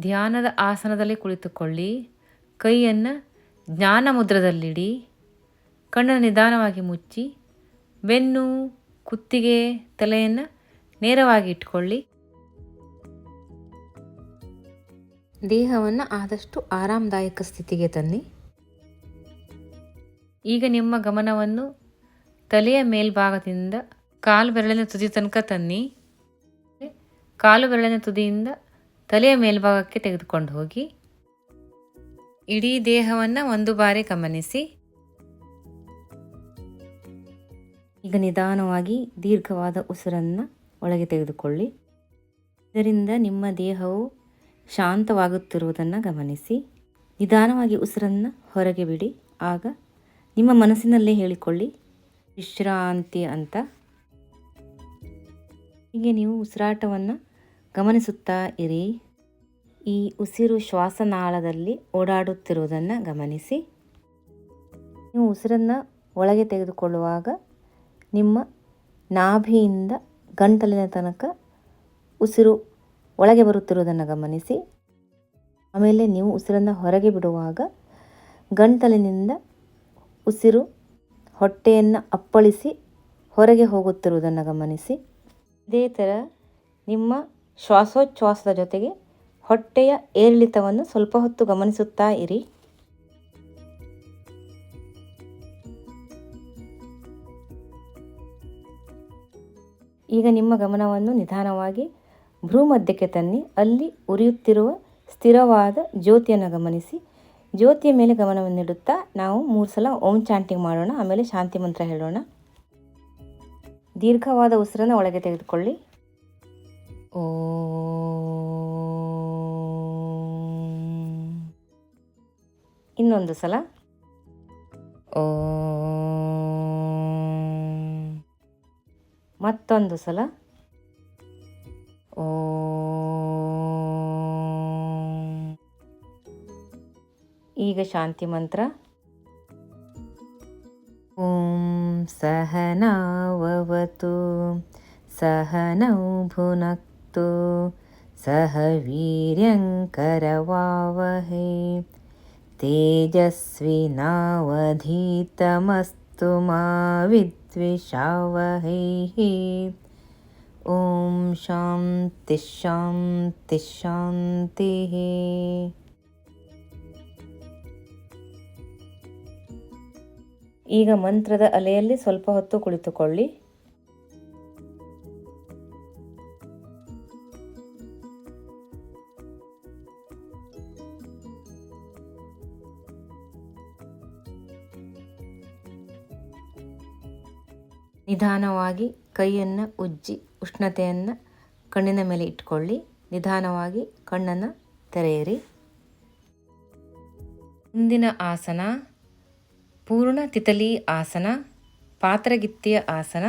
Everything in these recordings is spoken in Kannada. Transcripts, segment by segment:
ಧ್ಯಾನದ ಆಸನದಲ್ಲಿ ಕುಳಿತುಕೊಳ್ಳಿ. ಕೈಯನ್ನು ಜ್ಞಾನ ಮುದ್ರದಲ್ಲಿಡಿ ಕಣ್ಣನ್ನು ನಿಧಾನವಾಗಿ ಮುಚ್ಚಿ. ಬೆನ್ನು, ಕುತ್ತಿಗೆ, ತಲೆಯನ್ನು ನೇರವಾಗಿ ಇಟ್ಕೊಳ್ಳಿ. ದೇಹವನ್ನು ಆದಷ್ಟು ಆರಾಮದಾಯಕ ಸ್ಥಿತಿಗೆ ತನ್ನಿ. ಈಗ ನಿಮ್ಮ ಗಮನವನ್ನು ತಲೆಯ ಮೇಲ್ಭಾಗದಿಂದ ಕಾಲು ಬೆರಳಿನ ತುದಿ ತನಕ ತನ್ನಿ. ಕಾಲು ಬೆರಳಿನ ತುದಿಯಿಂದ ತಲೆಯ ಮೇಲ್ಭಾಗಕ್ಕೆ ತೆಗೆದುಕೊಂಡು ಹೋಗಿ ಇಡೀ ದೇಹವನ್ನು ಒಂದು ಬಾರಿ ಗಮನಿಸಿ. ಈಗ ನಿಧಾನವಾಗಿ ದೀರ್ಘವಾದ ಉಸಿರನ್ನು ಒಳಗೆ ತೆಗೆದುಕೊಳ್ಳಿ. ಇದರಿಂದ ನಿಮ್ಮ ದೇಹವು ಶಾಂತವಾಗುತ್ತಿರುವುದನ್ನು ಗಮನಿಸಿ. ನಿಧಾನವಾಗಿ ಉಸಿರನ್ನು ಹೊರಗೆ ಬಿಡಿ. ಆಗ ನಿಮ್ಮ ಮನಸ್ಸಿನಲ್ಲೇ ಹೇಳಿಕೊಳ್ಳಿ, ವಿಶ್ರಾಂತಿ ಅಂತ. ಹೀಗೆ ನೀವು ಉಸಿರಾಟವನ್ನು ಗಮನಿಸುತ್ತಾ ಇರಿ. ಈ ಉಸಿರು ಶ್ವಾಸನಾಳದಲ್ಲಿ ಓಡಾಡುತ್ತಿರುವುದನ್ನು ಗಮನಿಸಿ. ನೀವು ಉಸಿರನ್ನು ಒಳಗೆ ತೆಗೆದುಕೊಳ್ಳುವಾಗ ನಿಮ್ಮ ನಾಭಿಯಿಂದ ಗಂಟಲಿನ ತನಕ ಉಸಿರು ಒಳಗೆ ಬರುತ್ತಿರುವುದನ್ನು ಗಮನಿಸಿ. ಆಮೇಲೆ ನೀವು ಉಸಿರನ್ನು ಹೊರಗೆ ಬಿಡುವಾಗ ಗಂಟಲಿನಿಂದ ಉಸಿರು ಹೊಟ್ಟೆಯನ್ನು ಅಪ್ಪಳಿಸಿ ಹೊರಗೆ ಹೋಗುತ್ತಿರುವುದನ್ನು ಗಮನಿಸಿ. ಇದೇ ಥರ ನಿಮ್ಮ ಶ್ವಾಸೋಚ್ಛ್ವಾಸದ ಜೊತೆಗೆ ಹೊಟ್ಟೆಯ ಏರಿಳಿತವನ್ನು ಸ್ವಲ್ಪ ಹೊತ್ತು ಗಮನಿಸುತ್ತಾ ಇರಿ. ಈಗ ನಿಮ್ಮ ಗಮನವನ್ನು ನಿಧಾನವಾಗಿ ಭ್ರೂಮಧ್ಯಕ್ಕೆ ತನ್ನಿ. ಅಲ್ಲಿ ಉರಿಯುತ್ತಿರುವ ಸ್ಥಿರವಾದ ಜ್ಯೋತಿಯನ್ನು ಗಮನಿಸಿ. ಜ್ಯೋತಿಯ ಮೇಲೆ ಗಮನವನ್ನಿಡುತ್ತಾ ನಾವು ಮೂರು ಸಲ ಓಂ ಚಾಂಟಿಂಗ್ ಮಾಡೋಣ. ಆಮೇಲೆ ಶಾಂತಿ ಮಂತ್ರ ಹೇಳೋಣ. ದೀರ್ಘವಾದ ಉಸಿರನ್ನು ಒಳಗೆ ತೆಗೆದುಕೊಳ್ಳಿ. ಓ ಇನ್ನೊಂದು ಸಲ. ಓ. ಮತ್ತೊಂದು ಸಲ. ಓ. ಈಗ ಶಾಂತಿ ಮಂತ್ರ. ಓಂ ಸಹನಾವವತು. ಸಹನೌ ಭುನಕ್ತು. ಸಹ ವೀರ್ಯಂಕರವಾವಹೈ. तेजस्विनावधीतमस्तु मा विद्विषावहैः ॐ शान्तिः शान्तिः शान्तिः ಈಗ ಮಂತ್ರದ ಅಲೆಯಲ್ಲಿ ಸ್ವಲ್ಪ ಹೊತ್ತು ಕುಳಿತುಕೊಳ್ಳಿ ನಿಧಾನವಾಗಿ ಕೈಯನ್ನು ಉಜ್ಜಿ ಉಷ್ಣತೆಯನ್ನು ಕಣ್ಣಿನ ಮೇಲೆ ಇಟ್ಕೊಳ್ಳಿ. ನಿಧಾನವಾಗಿ ಕಣ್ಣನ್ನು ತೆರೆಯಿರಿ. ಮುಂದಿನ ಆಸನ, ಪೂರ್ಣ ತಿತಲಿ ಆಸನ ಪಾತ್ರಗಿತ್ತಿಯ ಆಸನ.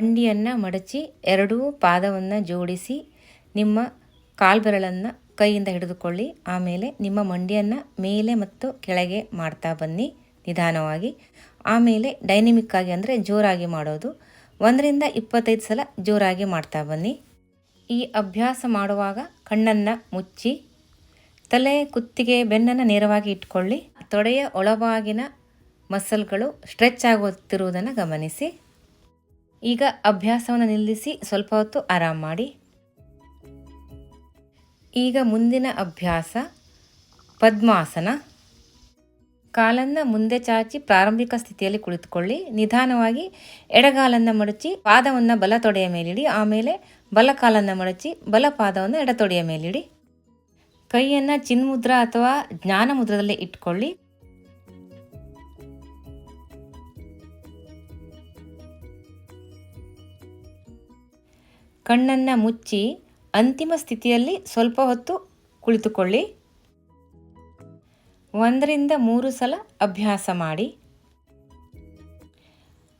ಮಂಡಿಯನ್ನು ಮಡಚಿ ಎರಡೂ ಪಾದವನ್ನು ಜೋಡಿಸಿ ನಿಮ್ಮ ಕಾಲ್ಬೆರಳನ್ನು ಕೈಯಿಂದ ಹಿಡಿದುಕೊಳ್ಳಿ. ಆಮೇಲೆ ನಿಮ್ಮ ಮಂಡಿಯನ್ನು ಮೇಲೆ ಮತ್ತು ಕೆಳಗೆ ಮಾಡ್ತಾ ಬನ್ನಿ. ನಿಧಾನವಾಗಿ. ಆಮೇಲೆ ಡೈನಮಿಕ್ ಆಗಿ ಅಂದರೆ ಜೋರಾಗಿ ಮಾಡೋದು. ಒಂದರಿಂದ ಇಪ್ಪತ್ತೈದು ಸಲ ಜೋರಾಗಿ ಮಾಡ್ತಾ ಬನ್ನಿ. ಈ ಅಭ್ಯಾಸ ಮಾಡುವಾಗ ಕಣ್ಣನ್ನು ಮುಚ್ಚಿ, ತಲೆ ಕುತ್ತಿಗೆ ಬೆನ್ನನ್ನು ನೇರವಾಗಿ ಇಟ್ಕೊಳ್ಳಿ. ತೊಡೆಯ ಒಳಭಾಗಿನ ಮಸಲ್ಗಳು ಸ್ಟ್ರೆಚ್ ಆಗುತ್ತಿರುವುದನ್ನು ಗಮನಿಸಿ. ಈಗ ಅಭ್ಯಾಸವನ್ನು ನಿಲ್ಲಿಸಿ ಸ್ವಲ್ಪ ಹೊತ್ತು ಆರಾಮ್ ಮಾಡಿ. ಈಗ ಮುಂದಿನ ಅಭ್ಯಾಸ ಪದ್ಮಾಸನ. ಕಾಲನ್ನು ಮುಂದೆ ಚಾಚಿ ಪ್ರಾರಂಭಿಕ ಸ್ಥಿತಿಯಲ್ಲಿ ಕುಳಿತುಕೊಳ್ಳಿ. ನಿಧಾನವಾಗಿ ಎಡಗಾಲನ್ನು ಮಡಚಿ ಪಾದವನ್ನು ಬಲ ತೊಡೆಯ ಮೇಲಿಡಿ. ಆಮೇಲೆ ಬಲ ಕಾಲನ್ನು ಮಡಚಿ ಬಲ ಪಾದವನ್ನು ಎಡತೊಡೆಯ ಮೇಲಿಡಿ. ಕೈಯನ್ನು ಚಿನ್ಮುದ್ರ ಅಥವಾ ಜ್ಞಾನ ಮುದ್ರದಲ್ಲಿ ಇಟ್ಕೊಳ್ಳಿ. ಕಣ್ಣನ್ನು ಮುಚ್ಚಿ ಅಂತಿಮ ಸ್ಥಿತಿಯಲ್ಲಿ ಸ್ವಲ್ಪ ಹೊತ್ತು ಕುಳಿತುಕೊಳ್ಳಿ. ಒಂದರಿಂದ ಮೂರು ಸಲ ಅಭ್ಯಾಸ ಮಾಡಿ.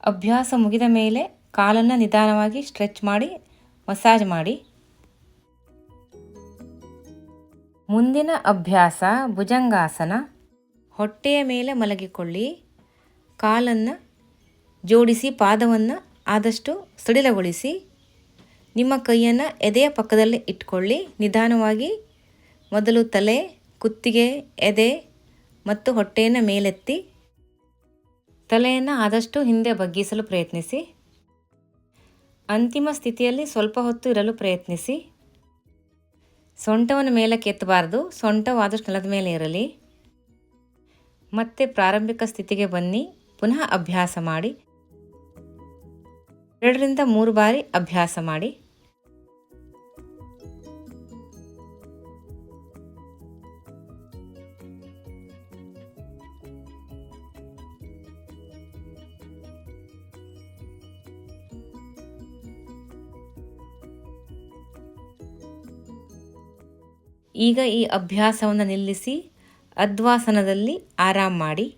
ಅಭ್ಯಾಸ ಮುಗಿದ ಮೇಲೆ ಕಾಲನ್ನು ನಿಧಾನವಾಗಿ ಸ್ಟ್ರೆಚ್ ಮಾಡಿ, ಮಸಾಜ್ ಮಾಡಿ. ಮುಂದಿನ ಅಭ್ಯಾಸ ಭುಜಂಗಾಸನ. ಹೊಟ್ಟೆಯ ಮೇಲೆ ಮಲಗಿಕೊಳ್ಳಿ. ಕಾಲನ್ನು ಜೋಡಿಸಿ, ಪಾದವನ್ನು ಆದಷ್ಟು ಸಡಿಲಗೊಳಿಸಿ. ನಿಮ್ಮ ಕೈಯನ್ನು ಎದೆಯ ಪಕ್ಕದಲ್ಲಿ ಇಟ್ಕೊಳ್ಳಿ. ನಿಧಾನವಾಗಿ ಮೊದಲು ತಲೆ, ಕುತ್ತಿಗೆ, ಎದೆ ಮತ್ತು ಹೊಟ್ಟೆಯನ್ನು ಮೇಲೆತ್ತಿ ತಲೆಯನ್ನು ಆದಷ್ಟು ಹಿಂದೆ ಬಗ್ಗಿಸಲು ಪ್ರಯತ್ನಿಸಿ. ಅಂತಿಮ ಸ್ಥಿತಿಯಲ್ಲಿ ಸ್ವಲ್ಪ ಹೊತ್ತು ಇರಲು ಪ್ರಯತ್ನಿಸಿ. ಸೊಂಟವನ್ನು ಮೇಲಕ್ಕೆ ಎತ್ತಬಾರದು. ಸೊಂಟವು ಆದಷ್ಟು ನೆಲದ ಮೇಲೆ ಇರಲಿ. ಮತ್ತೆ ಪ್ರಾರಂಭಿಕ ಸ್ಥಿತಿಗೆ ಬನ್ನಿ. ಪುನಃ ಅಭ್ಯಾಸ ಮಾಡಿ. ಎರಡರಿಂದ ಮೂರು ಬಾರಿ ಅಭ್ಯಾಸ ಮಾಡಿ. ಈಗ ಈ ಅಭ್ಯಾಸವನ್ನು ನಿಲ್ಲಿಸಿ ಅದ್ವಾಸನದಲ್ಲಿ ಆರಾಮ್ ಮಾಡಿ.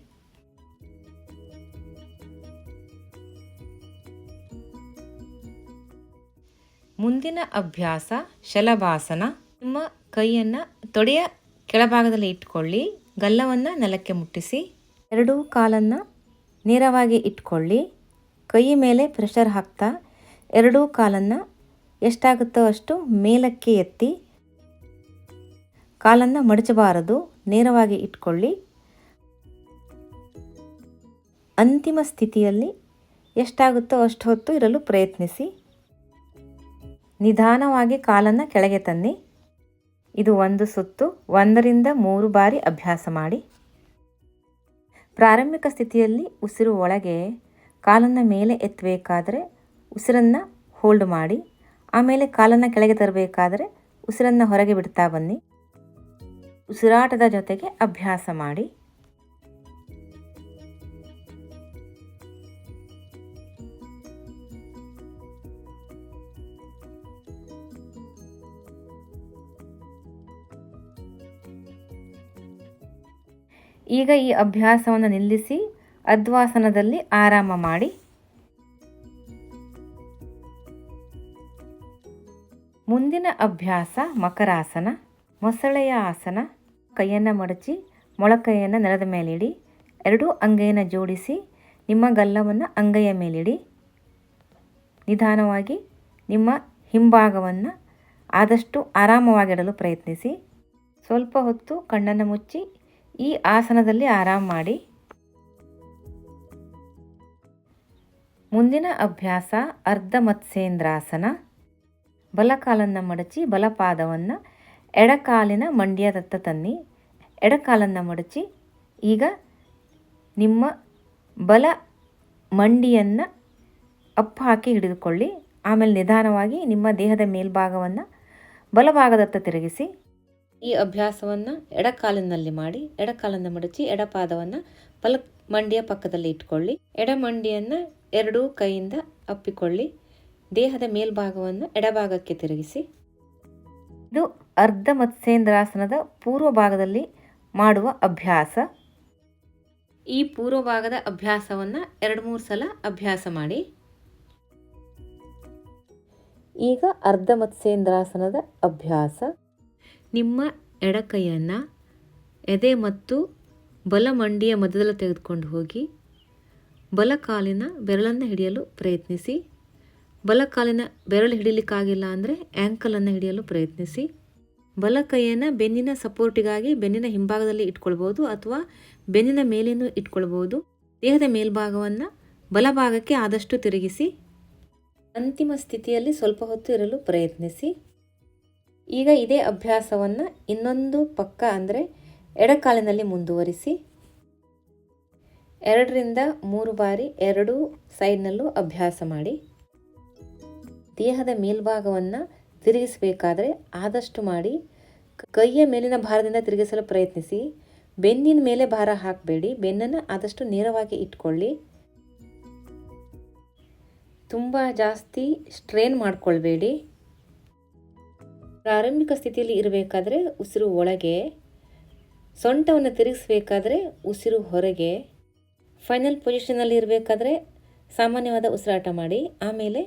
ಮುಂದಿನ ಅಭ್ಯಾಸ ಶಲಭಾಸನ. ನಿಮ್ಮ ಕೈಯನ್ನು ತೊಡೆಯ ಕೆಳಭಾಗದಲ್ಲಿ ಇಟ್ಕೊಳ್ಳಿ. ಗಲ್ಲವನ್ನು ನೆಲಕ್ಕೆ ಮುಟ್ಟಿಸಿ. ಎರಡೂ ಕಾಲನ್ನು ನೇರವಾಗಿ ಇಟ್ಕೊಳ್ಳಿ. ಕೈ ಮೇಲೆ ಪ್ರೆಷರ್ ಹಾಕ್ತಾ ಎರಡೂ ಕಾಲನ್ನು ಎಷ್ಟಾಗುತ್ತೋ ಅಷ್ಟು ಮೇಲಕ್ಕೆ ಎತ್ತಿ. ಕಾಲನ್ನು ಮಡಚಬಾರದು. ನೇರವಾಗಿ ಇಟ್ಕೊಳ್ಳಿ. ಅಂತಿಮ ಸ್ಥಿತಿಯಲ್ಲಿ ಎಷ್ಟಾಗುತ್ತೋ ಅಷ್ಟು ಹೊತ್ತು ಇರಲು ಪ್ರಯತ್ನಿಸಿ. ನಿಧಾನವಾಗಿ ಕಾಲನ್ನು ಕೆಳಗೆ ತನ್ನಿ. ಇದು ಒಂದು ಸುತ್ತು, ಒಂದರಿಂದ ಮೂರು ಬಾರಿ ಅಭ್ಯಾಸ ಮಾಡಿ. ಪ್ರಾರಂಭಿಕ ಸ್ಥಿತಿಯಲ್ಲಿ ಉಸಿರು ಒಳಗೆ ಕಾಲನ್ನು ಮೇಲೆ ಎತ್ತಬೇಕಾದರೆ ಉಸಿರನ್ನು ಹೋಲ್ಡ್ ಮಾಡಿ. ಆಮೇಲೆ ಕಾಲನ್ನು ಕೆಳಗೆ ತರಬೇಕಾದರೆ ಉಸಿರನ್ನು ಹೊರಗೆ ಬಿಡ್ತಾ ಬನ್ನಿ. ಉಸಿರಾಟದ ಜೊತೆಗೆ ಅಭ್ಯಾಸ ಮಾಡಿ. ಈಗ ಈ ಅಭ್ಯಾಸವನ್ನು ನಿಲ್ಲಿಸಿ ಅದ್ವಾಸನದಲ್ಲಿ ಆರಾಮ ಮಾಡಿ. ಮುಂದಿನ ಅಭ್ಯಾಸ ಮಕರಾಸನ, ಮೊಸಳೆಯ ಆಸನ. ಕೈಯನ್ನು ಮಡಚಿ ಮೊಳಕೈಯನ್ನು ನೆಲದ ಮೇಲಿಡಿ. ಎರಡೂ ಅಂಗೈಯನ್ನು ಜೋಡಿಸಿ ನಿಮ್ಮ ಗಲ್ಲವನ್ನು ಅಂಗೈಯ ಮೇಲಿಡಿ. ನಿಧಾನವಾಗಿ ನಿಮ್ಮ ಹಿಂಭಾಗವನ್ನು ಆದಷ್ಟು ಆರಾಮವಾಗಿಡಲು ಪ್ರಯತ್ನಿಸಿ. ಸ್ವಲ್ಪ ಹೊತ್ತು ಕಣ್ಣನ್ನು ಮುಚ್ಚಿ ಈ ಆಸನದಲ್ಲಿ ಆರಾಮ ಮಾಡಿ. ಮುಂದಿನ ಅಭ್ಯಾಸ ಅರ್ಧ ಮತ್ಸ್ಯೇಂದ್ರಾಸನ ಬಲಕಾಲನ್ನು ಮಡಚಿ ಬಲಪಾದವನ್ನು ಎಡಕಾಲಿನ ಮಂಡ್ಯದತ್ತ ತನ್ನಿ, ಎಡಕಾಲನ್ನು ಮಡಚಿ, ಈಗ ನಿಮ್ಮ ಬಲ ಮಂಡಿಯನ್ನು ಅಪ್ಪ ಹಾಕಿ ಹಿಡಿದುಕೊಳ್ಳಿ, ಆಮೇಲೆ ನಿಧಾನವಾಗಿ ನಿಮ್ಮ ದೇಹದ ಮೇಲ್ಭಾಗವನ್ನು ಬಲಭಾಗದತ್ತ ತಿರುಗಿಸಿ, ಈ ಅಭ್ಯಾಸವನ್ನು ಎಡಕಾಲಿನಲ್ಲಿ ಮಾಡಿ, ಎಡಕಾಲನ್ನು ಮಡಚಿ, ಎಡಪಾದವನ್ನು ಬಲ ಮಂಡಿಯ ಪಕ್ಕದಲ್ಲಿ ಇಟ್ಕೊಳ್ಳಿ. ಎಡ ಮಂಡಿಯನ್ನು ಎರಡೂ ಕೈಯಿಂದ ಅಪ್ಪಿಕೊಳ್ಳಿ, ದೇಹದ ಮೇಲ್ಭಾಗವನ್ನು ಎಡಭಾಗಕ್ಕೆ ತಿರುಗಿಸಿ. ಇದು ಅರ್ಧ ಮತ್ಸ್ಯೇಂದ್ರಾಸನದ ಪೂರ್ವ ಭಾಗದಲ್ಲಿ ಮಾಡುವ ಅಭ್ಯಾಸ. ಈ ಪೂರ್ವ ಭಾಗದ ಅಭ್ಯಾಸವನ್ನು ಎರಡು ಮೂರು ಸಲ ಅಭ್ಯಾಸ ಮಾಡಿ. ಈಗ ಅರ್ಧ ಮತ್ಸ್ಯೇಂದ್ರಾಸನದ ಅಭ್ಯಾಸ. ನಿಮ್ಮ ಎಡಕೈಯನ್ನು ಎದೆ ಮತ್ತು ಬಲ ಮಂಡಿಯ ಮಧ್ಯದಲ್ಲಿ ತೆಗೆದುಕೊಂಡು ಹೋಗಿ ಬಲಕಾಲಿನ ಬೆರಳನ್ನು ಹಿಡಿಯಲು ಪ್ರಯತ್ನಿಸಿ. ಬಲಕಾಲಿನ ಬೆರಳು ಹಿಡಿಲಿಕ್ಕಾಗಿಲ್ಲ ಅಂದರೆ ಆ್ಯಂಕಲನ್ನು ಹಿಡಿಯಲು ಪ್ರಯತ್ನಿಸಿ. ಬಲ ಕೈಯನ್ನು ಬೆನ್ನಿನ ಸಪೋರ್ಟಿಗಾಗಿ ಬೆನ್ನಿನ ಹಿಂಭಾಗದಲ್ಲಿ ಇಟ್ಕೊಳ್ಬೋದು ಅಥವಾ ಬೆನ್ನಿನ ಮೇಲೇನೂ ಇಟ್ಕೊಳ್ಬೋದು ದೇಹದ ಮೇಲ್ಭಾಗವನ್ನು ಬಲಭಾಗಕ್ಕೆ ಆದಷ್ಟು ತಿರುಗಿಸಿ, ಅಂತಿಮ ಸ್ಥಿತಿಯಲ್ಲಿ ಸ್ವಲ್ಪ ಹೊತ್ತು ಇರಲು ಪ್ರಯತ್ನಿಸಿ. ಈಗ ಇದೇ ಅಭ್ಯಾಸವನ್ನು ಇನ್ನೊಂದು ಪಕ್ಕ, ಅಂದರೆ ಎಡಕಾಲಿನಲ್ಲಿ ಮುಂದುವರಿಸಿ. ಎರಡರಿಂದ ಮೂರು ಬಾರಿ ಎರಡೂ ಸೈಡ್ನಲ್ಲೂ ಅಭ್ಯಾಸ ಮಾಡಿ. ದೇಹದ ಮೇಲ್ಭಾಗವನ್ನು ತಿರುಗಿಸಬೇಕಾದ್ರೆ ಆದಷ್ಟು ಮಾಡಿ ಕೈಯ ಮೇಲಿನ ಭಾರದಿಂದ ತಿರುಗಿಸಲು ಪ್ರಯತ್ನಿಸಿ. ಬೆನ್ನಿನ ಮೇಲೆ ಭಾರ ಹಾಕಬೇಡಿ. ಬೆನ್ನನ್ನು ಆದಷ್ಟು ನೇರವಾಗಿ ಇಟ್ಕೊಳ್ಳಿ. ತುಂಬ ಜಾಸ್ತಿ ಸ್ಟ್ರೈನ್ ಮಾಡಿಕೊಳ್ಬೇಡಿ. ಪ್ರಾರಂಭಿಕ ಸ್ಥಿತಿಯಲ್ಲಿ ಇರಬೇಕಾದ್ರೆ ಉಸಿರು ಒಳಗೆ. ಸೊಂಟವನ್ನು ತಿರುಗಿಸಬೇಕಾದ್ರೆ ಉಸಿರು ಹೊರಗೆ. ಫೈನಲ್ ಪೊಸಿಷನಲ್ಲಿ ಇರಬೇಕಾದ್ರೆ ಸಾಮಾನ್ಯವಾದ ಉಸಿರಾಟ ಮಾಡಿ. ಆಮೇಲೆ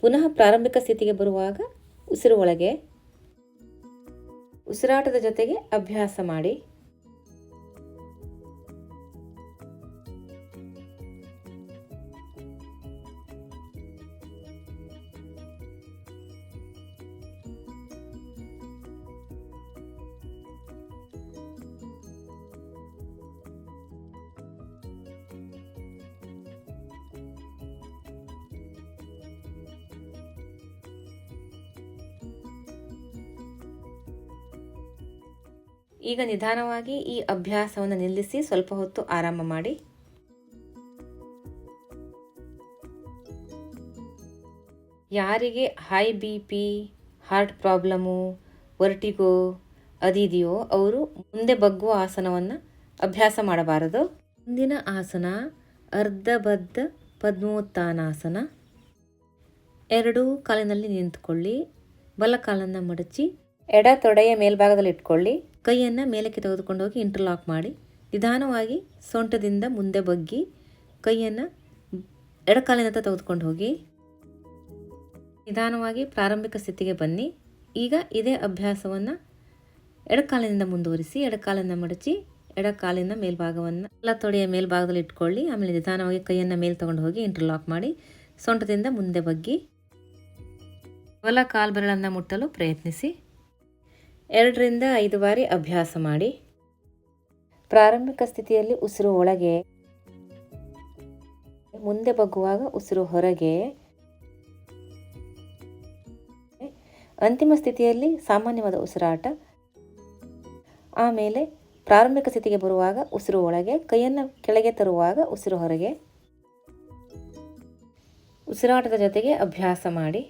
ಪುನಃ ಪ್ರಾರಂಭಿಕ ಸ್ಥಿತಿಗೆ ಬರುವಾಗ ಉಸಿರು ಒಳಗೆ ಉಸಿರಾಟದ ಜೊತೆಗೆ ಅಭ್ಯಾಸ ಮಾಡಿ. ಈಗ ನಿಧಾನವಾಗಿ ಈ ಅಭ್ಯಾಸವನ್ನು ನಿಲ್ಲಿಸಿ ಸ್ವಲ್ಪ ಹೊತ್ತು ಆರಾಮ ಮಾಡಿ. ಯಾರಿಗೆ high B P heart problem vertigo ಅದಿದೆಯೋ ಅವರು ಮುಂದೆ ಬಗ್ಗುವ ಆಸನವನ್ನು ಅಭ್ಯಾಸ ಮಾಡಬಾರದು. ಮುಂದಿನ ಆಸನ ಅರ್ಧಬದ್ಧ ಪದ್ಮೋತ್ಥಾನಾಸನ. ಎರಡೂ ಕಾಲಿನಲ್ಲಿ ನಿಂತುಕೊಳ್ಳಿ, ಬಲ ಕಾಲನ್ನು ಮಡಚಿ, ಎಡ ತೊಡೆಯ ಮೇಲ್ಭಾಗದಲ್ಲಿ ಇಟ್ಕೊಳ್ಳಿ. ಕೈಯನ್ನು ಮೇಲಕ್ಕೆ ತೆಗೆದುಕೊಂಡು ಹೋಗಿ ಇಂಟರ್ಲಾಕ್ ಮಾಡಿ, ನಿಧಾನವಾಗಿ ಸೊಂಟದಿಂದ ಮುಂದೆ ಬಗ್ಗಿ ಕೈಯನ್ನು ಎಡಕಾಲಿನ ಹತ್ರ ತೆಗೆದುಕೊಂಡು ಹೋಗಿ ನಿಧಾನವಾಗಿ ಪ್ರಾರಂಭಿಕ ಸ್ಥಿತಿಗೆ ಬನ್ನಿ. ಈಗ ಇದೇ ಅಭ್ಯಾಸವನ್ನು ಎಡಕಾಲಿನಿಂದ ಮುಂದುವರಿಸಿ, ಎಡಕಾಲನ್ನು ಮಡಚಿ, ಎಡಕಾಲಿನ ಮೇಲ್ಭಾಗವನ್ನು ಎಲ್ಲ ತೊಡೆಯ ಮೇಲ್ಭಾಗದಲ್ಲಿ ಇಟ್ಕೊಳ್ಳಿ. ಆಮೇಲೆ ನಿಧಾನವಾಗಿ ಕೈಯನ್ನು ಮೇಲೆ ತೊಗೊಂಡು ಹೋಗಿ ಇಂಟರ್ಲಾಕ್ ಮಾಡಿ, ಸೊಂಟದಿಂದ ಮುಂದೆ ಬಗ್ಗಿ, ಬಲ ಕಾಲ್ಬೆರಳನ್ನು ಮುಟ್ಟಲು ಪ್ರಯತ್ನಿಸಿ. ಎರಡರಿಂದ ಐದು ಬಾರಿ ಅಭ್ಯಾಸ ಮಾಡಿ ಪ್ರಾರಂಭಿಕ ಸ್ಥಿತಿಯಲ್ಲಿ ಉಸಿರು ಒಳಗೆ, ಮುಂದೆ ಬಗ್ಗುವಾಗ ಉಸಿರು ಹೊರಗೆ, ಅಂತಿಮ ಸ್ಥಿತಿಯಲ್ಲಿ ಸಾಮಾನ್ಯವಾದ ಉಸಿರಾಟ, ಆಮೇಲೆ ಪ್ರಾರಂಭಿಕ ಸ್ಥಿತಿಗೆ ಬರುವಾಗ ಉಸಿರು ಒಳಗೆ, ಕೈಯನ್ನು ಕೆಳಗೆ ತರುವಾಗ ಉಸಿರು ಹೊರಗೆ, ಉಸಿರಾಟದ ಜೊತೆಗೆ ಅಭ್ಯಾಸ ಮಾಡಿ.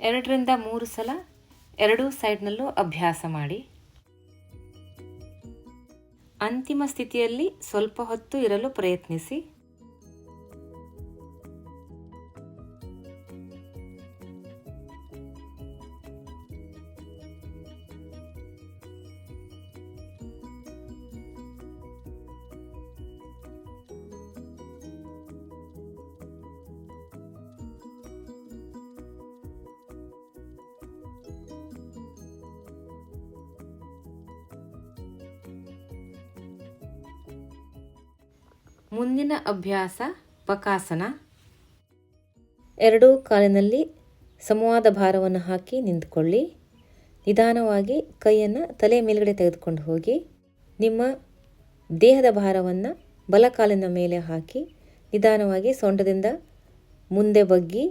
ಎರಡರಿಂದ ಮೂರು ಸಲ ಎರಡೂ ಸೈಡ್ನಲ್ಲೂ ಅಭ್ಯಾಸ ಮಾಡಿ. ಅಂತಿಮ ಸ್ಥಿತಿಯಲ್ಲಿ ಸ್ವಲ್ಪ ಹೊತ್ತು ಇರಲು ಪ್ರಯತ್ನಿಸಿ. ಮುಂದಿನ ಅಭ್ಯಾಸ ಪಕಾಸನ. ಎರಡೂ ಕಾಲಿನಲ್ಲಿ ಸಮವಾದ ಭಾರವನ್ನು ಹಾಕಿ ನಿಂತ್ಕೊಳ್ಳಿ. ನಿಧಾನವಾಗಿ ಕೈಯನ್ನು ತಲೆ ಮೇಲ್ಗಡೆ ತೆಗೆದುಕೊಂಡು ಹೋಗಿ. ನಿಮ್ಮ ದೇಹದ ಭಾರವನ್ನು ಬಲ ಕಾಲಿನ ಮೇಲೆ ಹಾಕಿ ನಿಧಾನವಾಗಿ ಸೊಂಟದಿಂದ ಮುಂದೆ ಬಗ್ಗಿ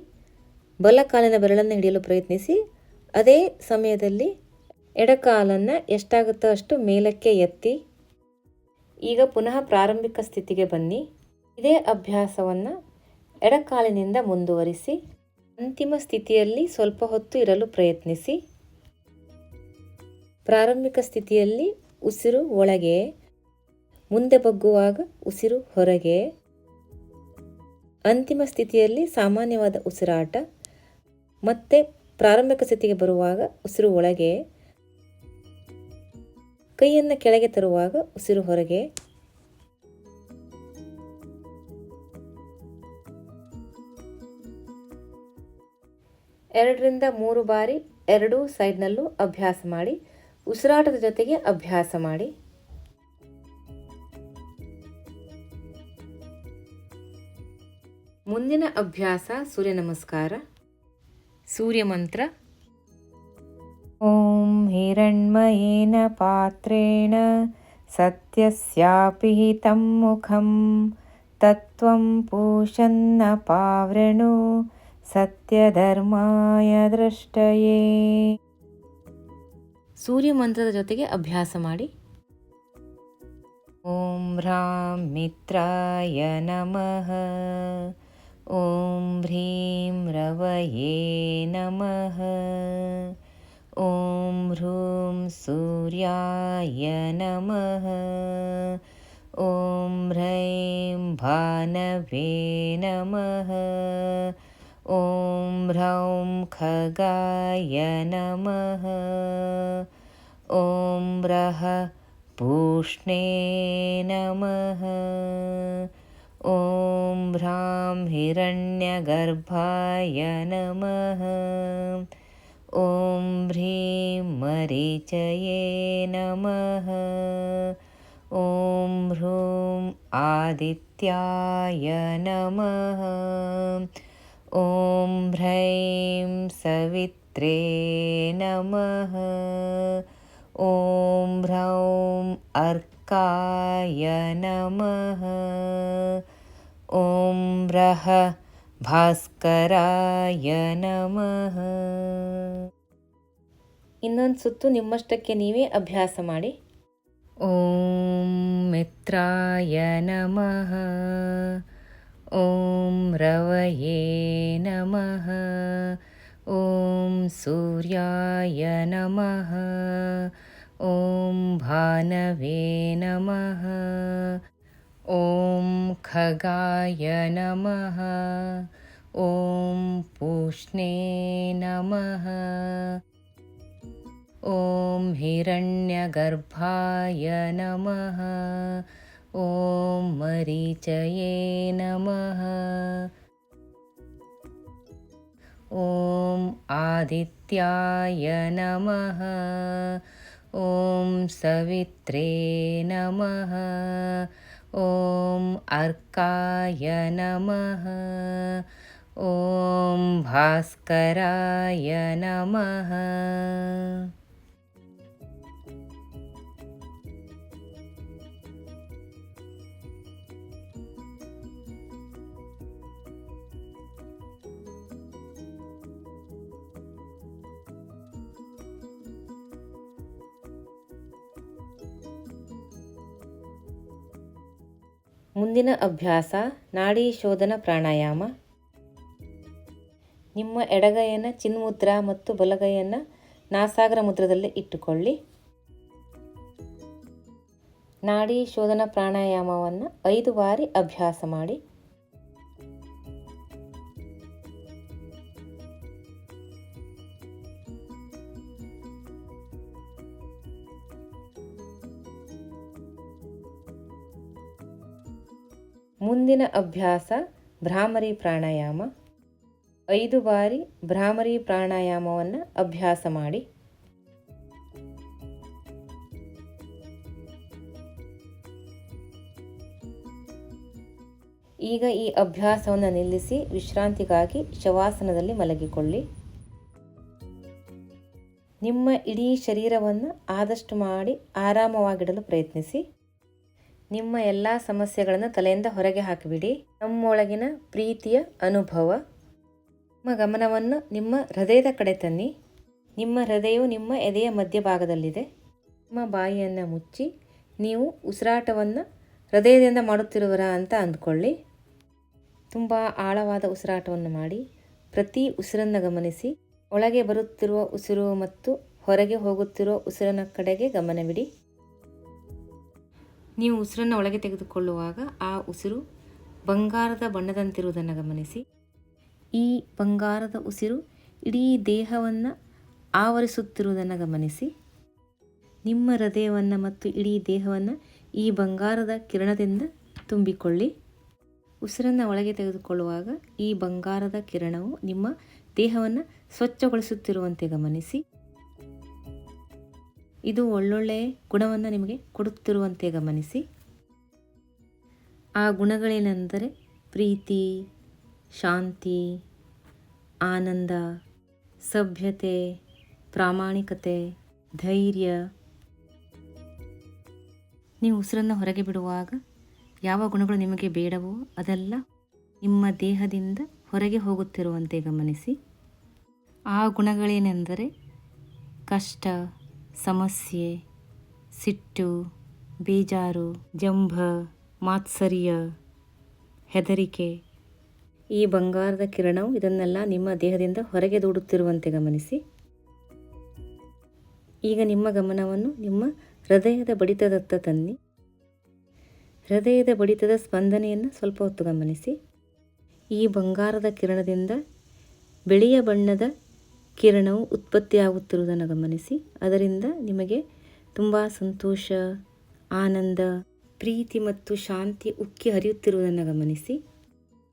ಬಲ ಕಾಲಿನ ಬೆರಳನ್ನು ಹಿಡಿಯಲು ಪ್ರಯತ್ನಿಸಿ. ಅದೇ ಸಮಯದಲ್ಲಿ ಎಡಕಾಲನ್ನು ಎಷ್ಟಾಗುತ್ತೋ ಅಷ್ಟು ಮೇಲಕ್ಕೆ ಎತ್ತಿ ಈಗ ಪುನಃ ಪ್ರಾರಂಭಿಕ ಸ್ಥಿತಿಗೆ ಬನ್ನಿ. ಇದೇ ಅಭ್ಯಾಸವನ್ನು ಎಡಕಾಲಿನಿಂದ ಮುಂದುವರಿಸಿ, ಅಂತಿಮ ಸ್ಥಿತಿಯಲ್ಲಿ ಸ್ವಲ್ಪ ಹೊತ್ತು ಇರಲು ಪ್ರಯತ್ನಿಸಿ. ಪ್ರಾರಂಭಿಕ ಸ್ಥಿತಿಯಲ್ಲಿ ಉಸಿರು ಒಳಗೆ, ಮುಂದೆ ಬಗ್ಗುವಾಗ ಉಸಿರು ಹೊರಗೆ. ಅಂತಿಮ ಸ್ಥಿತಿಯಲ್ಲಿ ಸಾಮಾನ್ಯವಾದ ಉಸಿರಾಟ, ಮತ್ತೆ ಪ್ರಾರಂಭಿಕ ಸ್ಥಿತಿಗೆ ಬರುವಾಗ ಉಸಿರು ಒಳಗೆ. ಕೈಯನ್ನು ಕೆಳಗೆ ತರುವಾಗ ಉಸಿರು ಹೊರಗೆ. ಎರಡರಿಂದ ಮೂರು ಬಾರಿ ಎರಡೂ ಸೈಡ್ನಲ್ಲೂ ಅಭ್ಯಾಸ ಮಾಡಿ, ಉಸಿರಾಟದ ಜೊತೆಗೆ ಅಭ್ಯಾಸ ಮಾಡಿ. ಮುಂದಿನ ಅಭ್ಯಾಸ ಸೂರ್ಯ ನಮಸ್ಕಾರ. ಸೂರ್ಯ ಮಂತ್ರ. हिरण्मयेन पात्रेण सत्यस्यापि हितं मुखं तत्त्वं पूषन्नपावृणु सत्यधर्माय दृष्टये ಸೂರ್ಯ ಮಂತ್ರದ ಜೊತೆಗೆ ಅಭ್ಯಾಸ ಮಾಡಿ ॐ ह्रां मित्राय नमः ॐ ह्रीं रवये नमः ॐ ह्रूं सूर्याय नमः। ॐ ह्रैं भानवे नमः। ॐ ह्रौं खगाय नमः। ॐ रः पूष्णे नमः। ॐ ह्रां हिरण्यगर्भाय नमः ॐ ह्रीं मरीचये नमः। ॐ ह्रूं आदित्याय नमः। ॐ ह्रैं सवित्रे नमः। ॐ ह्रौं अर्काय नमः। ॐ ह्रः भास्कराय नमः ಇನ್ನೊಂದು ಸುತ್ತು ನಿಮ್ಮಷ್ಟಕ್ಕೆ ನೀವೇ ಅಭ್ಯಾಸ ಮಾಡಿ ॐ मित्राय नमः ॐ रवये नमः ॐ सूर्याय नमः ॐ भानवे नमः ॐ खगाय नमः ॐ पूष्णे नमः। ॐ हिरण्यगर्भाय नमः। ॐ मरीचये नमः। ॐ आदित्याय नमः। ॐ सवित्रे नमः। ॐ अर्काय नमः ಓಂ भास्कराय ನಮಃ. ಮುಂದಿನ ಅಭ್ಯಾಸ ನಾಡಿ ಶೋಧನ ಪ್ರಾಣಾಯಾಮ. ನಿಮ್ಮ ಎಡಗೈಯನ್ನು ಚಿನ್ಮುದ್ರ ಮತ್ತು ಬಲಗೈಯನ್ನು ನಾಸಾಗರ ಮುದ್ರದಲ್ಲಿ ಇಟ್ಟುಕೊಳ್ಳಿ. ನಾಡಿ ಶೋಧನ ಪ್ರಾಣಾಯಾಮವನ್ನು ಐದು ಬಾರಿ ಅಭ್ಯಾಸ ಮಾಡಿ. ಮುಂದಿನ ಅಭ್ಯಾಸ ಭ್ರಾಮರಿ ಪ್ರಾಣಾಯಾಮ. ಐದು ಬಾರಿ ಭ್ರಾಮರಿ ಪ್ರಾಣಾಯಾಮವನ್ನು ಅಭ್ಯಾಸ ಮಾಡಿ. ಈಗ ಈ ಅಭ್ಯಾಸವನ್ನು ನಿಲ್ಲಿಸಿ ವಿಶ್ರಾಂತಿಗಾಗಿ ಶವಾಸನದಲ್ಲಿ ಮಲಗಿಕೊಳ್ಳಿ. ನಿಮ್ಮ ಇಡೀ ಶರೀರವನ್ನು ಆದಷ್ಟು ಮಾಡಿ ಆರಾಮವಾಗಿಡಲು ಪ್ರಯತ್ನಿಸಿ. ನಿಮ್ಮ ಎಲ್ಲ ಸಮಸ್ಯೆಗಳನ್ನು ತಲೆಯಿಂದ ಹೊರಗೆ ಹಾಕಿಬಿಡಿ. ನಮ್ಮೊಳಗಿನ ಪ್ರೀತಿಯ ಅನುಭವ. ನಿಮ್ಮ ಗಮನವನ್ನು ನಿಮ್ಮ ಹೃದಯದ ಕಡೆ ತನ್ನಿ. ನಿಮ್ಮ ಹೃದಯವು ನಿಮ್ಮ ಎದೆಯ ಮಧ್ಯಭಾಗದಲ್ಲಿದೆ. ನಿಮ್ಮ ಬಾಯಿಯನ್ನು ಮುಚ್ಚಿ, ನೀವು ಉಸಿರಾಟವನ್ನು ಹೃದಯದಿಂದ ಮಾಡುತ್ತಿರುವರ ಅಂತ ಅಂದ್ಕೊಳ್ಳಿ. ತುಂಬ ಆಳವಾದ ಉಸಿರಾಟವನ್ನು ಮಾಡಿ, ಪ್ರತಿ ಉಸಿರನ್ನು ಗಮನಿಸಿ. ಒಳಗೆ ಬರುತ್ತಿರುವ ಉಸಿರು ಮತ್ತು ಹೊರಗೆ ಹೋಗುತ್ತಿರುವ ಉಸಿರನ ಕಡೆಗೆ ಗಮನವಿಡಿ. ನೀವು ಉಸಿರನ್ನು ಒಳಗೆ ತೆಗೆದುಕೊಳ್ಳುವಾಗ ಆ ಉಸಿರು ಬಂಗಾರದ ಬಣ್ಣದಂತಿರುವುದನ್ನು ಗಮನಿಸಿ. ಈ ಬಂಗಾರದ ಉಸಿರು ಇಡೀ ದೇಹವನ್ನು ಆವರಿಸುತ್ತಿರುವುದನ್ನು ಗಮನಿಸಿ. ನಿಮ್ಮ ಹೃದಯವನ್ನು ಮತ್ತು ಇಡೀ ದೇಹವನ್ನು ಈ ಬಂಗಾರದ ಕಿರಣದಿಂದ ತುಂಬಿಕೊಳ್ಳಿ. ಉಸಿರನ್ನು ಒಳಗೆ ತೆಗೆದುಕೊಳ್ಳುವಾಗ ಈ ಬಂಗಾರದ ಕಿರಣವು ನಿಮ್ಮ ದೇಹವನ್ನು ಸ್ವಚ್ಛಗೊಳಿಸುತ್ತಿರುವಂತೆ ಗಮನಿಸಿ. ಇದು ಒಳ್ಳೊಳ್ಳೆಯ ಗುಣವನ್ನು ನಿಮಗೆ ಕೊಡುತ್ತಿರುವಂತೆ ಗಮನಿಸಿ. ಆ ಗುಣಗಳೇನೆಂದರೆ ಪ್ರೀತಿ ಶಾಂತಿ, ಆನಂದ, ಸಭ್ಯತೆ, ಪ್ರಾಮಾಣಿಕತೆ, ಧೈರ್ಯ. ನೀವು ಉಸಿರನ್ನು ಹೊರಗೆ ಬಿಡುವಾಗ ಯಾವ ಗುಣಗಳು ನಿಮಗೆ ಬೇಡವೋ ಅದೆಲ್ಲ ನಿಮ್ಮ ದೇಹದಿಂದ ಹೊರಗೆ ಹೋಗುತ್ತಿರುವಂತೆ ಗಮನಿಸಿ. ಆ ಗುಣಗಳೇನೆಂದರೆ ಕಷ್ಟ, ಸಮಸ್ಯೆ, ಸಿಟ್ಟು, ಬೇಜಾರು, ಜಂಭ, ಮಾತ್ಸರ್ಯ, ಹೆದರಿಕೆ. ಈ ಬಂಗಾರದ ಕಿರಣವು ಇದನ್ನೆಲ್ಲ ನಿಮ್ಮ ದೇಹದಿಂದ ಹೊರಗೆ ದೂಡುತ್ತಿರುವಂತೆ ಗಮನಿಸಿ. ಈಗ ನಿಮ್ಮ ಗಮನವನ್ನು ನಿಮ್ಮ ಹೃದಯದ ಬಡಿತದತ್ತ ತನ್ನಿ. ಹೃದಯದ ಬಡಿತದ ಸ್ಪಂದನೆಯನ್ನು ಸ್ವಲ್ಪ ಹೊತ್ತು ಗಮನಿಸಿ. ಈ ಬಂಗಾರದ ಕಿರಣದಿಂದ ಬಿಳಿಯ ಬಣ್ಣದ ಕಿರಣವು ಉತ್ಪತ್ತಿಯಾಗುತ್ತಿರುವುದನ್ನು ಗಮನಿಸಿ. ಅದರಿಂದ ನಿಮಗೆ ತುಂಬ ಸಂತೋಷ, ಆನಂದ, ಪ್ರೀತಿ ಮತ್ತು ಶಾಂತಿ ಉಕ್ಕಿ ಹರಿಯುತ್ತಿರುವುದನ್ನು ಗಮನಿಸಿ.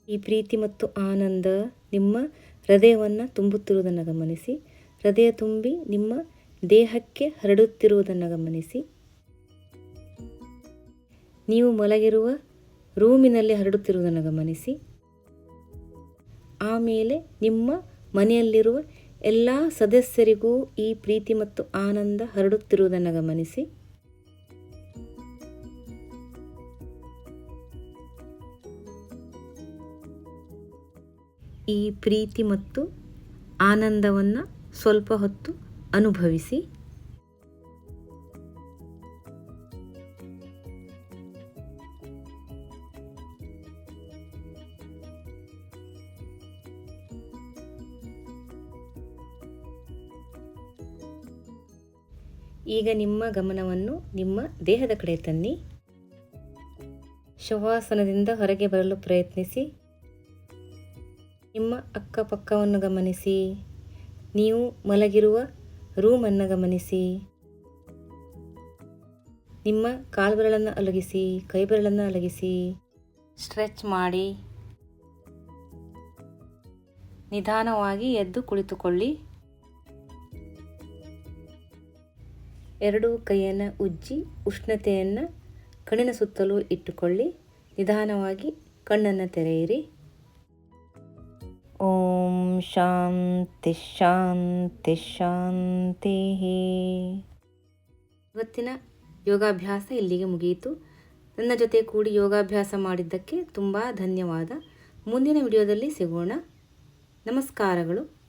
ಈ ಪ್ರೀತಿ ಮತ್ತು ಆನಂದ ನಿಮ್ಮ ಹೃದಯವನ್ನು ತುಂಬುತ್ತಿರುವುದನ್ನು ಗಮನಿಸಿ. ಹೃದಯ ತುಂಬಿ ನಿಮ್ಮ ದೇಹಕ್ಕೆ ಹರಡುತ್ತಿರುವುದನ್ನು ಗಮನಿಸಿ. ನೀವು ಮಲಗಿರುವ ರೂಮಿನಲ್ಲಿ ಹರಡುತ್ತಿರುವುದನ್ನು ಗಮನಿಸಿ. ಆಮೇಲೆ ನಿಮ್ಮ ಮನೆಯಲ್ಲಿರುವ ಎಲ್ಲ ಸದಸ್ಯರಿಗೂ ಈ ಪ್ರೀತಿ ಮತ್ತು ಆನಂದ ಹರಡುತ್ತಿರುವುದನ್ನು ಗಮನಿಸಿ. ಈ ಪ್ರೀತಿ ಮತ್ತು ಆನಂದವನ್ನು ಸ್ವಲ್ಪ ಹೊತ್ತು ಅನುಭವಿಸಿ. ಈಗ ನಿಮ್ಮ ಗಮನವನ್ನು ನಿಮ್ಮ ದೇಹದ ಕಡೆ ತನ್ನಿ. ಶವಾಸನದಿಂದ ಹೊರಗೆ ಬರಲು ಪ್ರಯತ್ನಿಸಿ. ನಿಮ್ಮ ಅಕ್ಕಪಕ್ಕವನ್ನು ಗಮನಿಸಿ. ನೀವು ಮಲಗಿರುವ ರೂಮನ್ನು ಗಮನಿಸಿ. ನಿಮ್ಮ ಕಾಲುಗಳನ್ನು ಅಲಗಿಸಿ, ಕೈಬೆರಳನ್ನು ಅಲಗಿಸಿ. ಸ್ಟ್ರೆಚ್ ಮಾಡಿ. ನಿಧಾನವಾಗಿ ಎದ್ದು ಕುಳಿತುಕೊಳ್ಳಿ. ಎರಡು ಕೈಯನ್ನು ಉಜ್ಜಿ, ಉಷ್ಣತೆಯನ್ನು ಕಣ್ಣಿನ ಸುತ್ತಲೂ ಇಟ್ಟುಕೊಳ್ಳಿ. ನಿಧಾನವಾಗಿ ಕಣ್ಣನ್ನು ತೆರೆಯಿರಿ. ಓಂ ಶಾಂತಿ ಶಾಂತಿ ಶಾಂತಿ. ಇವತ್ತಿನ ಯೋಗಾಭ್ಯಾಸ ಇಲ್ಲಿಗೆ ಮುಗಿಯಿತು. ನನ್ನ ಜೊತೆ ಕೂಡಿ ಯೋಗಾಭ್ಯಾಸ ಮಾಡಿದ್ದಕ್ಕೆ ತುಂಬ ಧನ್ಯವಾದ. ಮುಂದಿನ ವಿಡಿಯೋದಲ್ಲಿ ಸಿಗೋಣ. ನಮಸ್ಕಾರಗಳು.